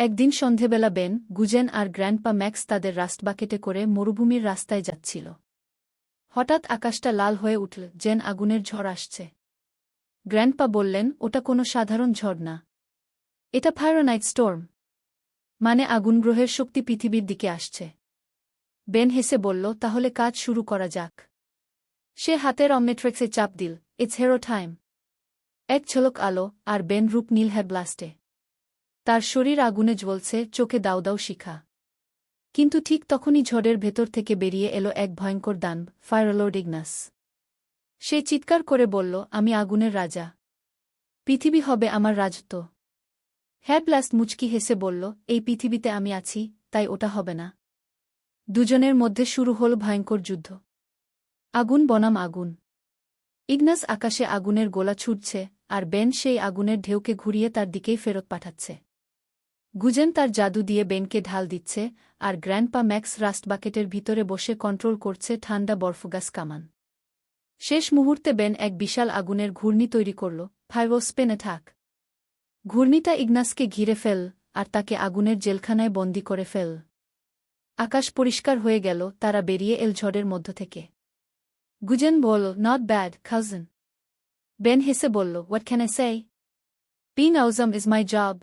একদিন সন্ধেবেলা Ben, Gwen আর গ্র্যান্ডপা ম্যাক্স তাদের রাস্টবাকেটে করে মরুভূমির রাস্তায় যাচ্ছিল। হঠাৎ আকাশটা লাল হয়ে উঠল জেন আগুনের ঝড় আসছে। গ্র্যান্ডপা বললেন, ওটা কোনো সাধারণ ঝড় না। এটা ফায়ারোনাইট স্টোর্ম। মানে আগুন গ্রহের শক্তি পৃথিবীর দিকে আসছে। বেন হেসে বলল, তাহলে কাজ শুরু করা যাক। সে হাতের অমনেট্রেক্সে চাপ দিল, ইটস হেরো টাইম। এক ঝলক আলো, আর বেন রূপ নীল হ্যাঁ ব্লাস্টে তার শরীর আগুনে জ্বলছে, চোখে দাউ দাউ শিখা। কিন্তু ঠিক তখনই ঝড়ের ভেতর থেকে বেরিয়ে এলো এক ভয়ঙ্কর দান ফায়ারলোড ইগনাস সে চিৎকার করে বলল, আমি আগুনের রাজা। পৃথিবী হবে আমার রাজত্ব ব্লাস্ট মুচকি হেসে বলল, এই পৃথিবীতে আমি আছি, তাই ওটা হবে না দুজনের মধ্যে শুরু হল ভয়ঙ্কর যুদ্ধ। আগুন বনাম আগুন। ইগনাস আকাশে আগুনের গোলা ছুটছে, আর বেন সেই আগুনের ঢেউকে ঘুরিয়ে তার দিকেই ফেরত পাঠাচ্ছে। গুজেন তার জাদু দিয়ে বেনকে ঢাল দিচ্ছে, আর গ্র্যান্ডপা ম্যাক্স রাস্ট বাকেটের ভিতরে বসে কন্ট্রোল করছে ঠান্ডা বরফগাস কামান। শেষ মুহূর্তে বেন এক বিশাল আগুনের ঘূর্ণি তৈরি করল ফাইভ স্পেনে থাক। ঘূর্ণিটা ইগনাসকে ঘিরে ফেল, আর তাকে আগুনের জেলখানায় বন্দি করে ফেল। আকাশ পরিষ্কার হয়ে গেল, তারা বেরিয়ে এল ঝড়ের মধ্য থেকে। গুজেন বল নট ব্যাড কাউজন বেন হেসে বলল what can I say being awesome is my job